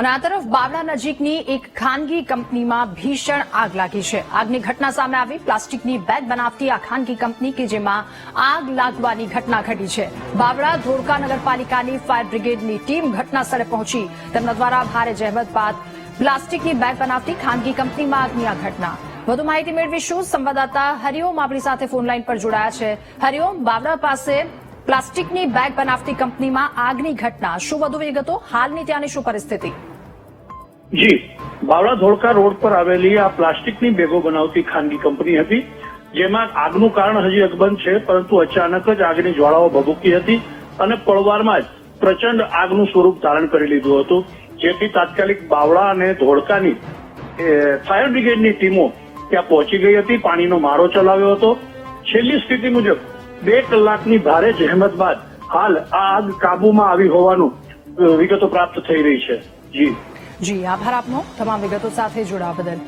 અને આ તરફ બાવળા નજીકની એક ખાનગી કંપનીમાં ભીષણ આગ લાગી છે. આગની ઘટના સામે આવી પ્લાસ્ટિકની બેગ બનાવતી આ ખાનગી કંપની કે જેમાં આગ લાગવાની ઘટના ઘટી છે. બાવળા ધોળકા નગરપાલિકાની ફાયર બ્રિગેડની ટીમ ઘટના સ્થળે પહોંચી. તેમના દ્વારા ભારે જહેમત બાદ પ્લાસ્ટિકની બેગ બનાવતી ખાનગી કંપનીમાં આગની આ ઘટના. વધુ માહિતી મેળવીશું સંવાદદાતા હરિઓમ આપણી સાથે ફોનલાઈન પર જોડાયા છે. હરિઓમ બાવળા પાસે પ્લાસ્ટિકની બેગ બનાવતી કંપનીમાં આગની ઘટના. શું વધુ વિગતો? હાલની ત્યાંની શું પરિસ્થિતિ? જી બાવળા ધોળકા રોડ પર આવેલી આ પ્લાસ્ટિકની બેગો બનાવતી ખાનગી કંપની હતી, જેમાં આગનું કારણ હજી અકબંધ છે, પરંતુ અચાનક જ આગની જ્વાળાઓ ભભૂકી હતી અને પળવારમાં જ પ્રચંડ આગનું સ્વરૂપ ધારણ કરી લીધું હતું, જેથી તાત્કાલિક બાવળા અને ધોળકાની ફાયર બ્રિગેડની ટીમો ત્યાં પહોંચી ગઈ હતી, પાણીનો મારો ચલાવ્યો હતો. છેલ્લી સ્થિતિ મુજબ બે કલાકની ભારે જહેમત બાદ હાલ આ આગ કાબુમાં આવી હોવાનું વિગતો પ્રાપ્ત થઈ રહી છે. જી. જી, આભાર આપનો. તમામ વિગતો સાથે જોડાવા બદલ.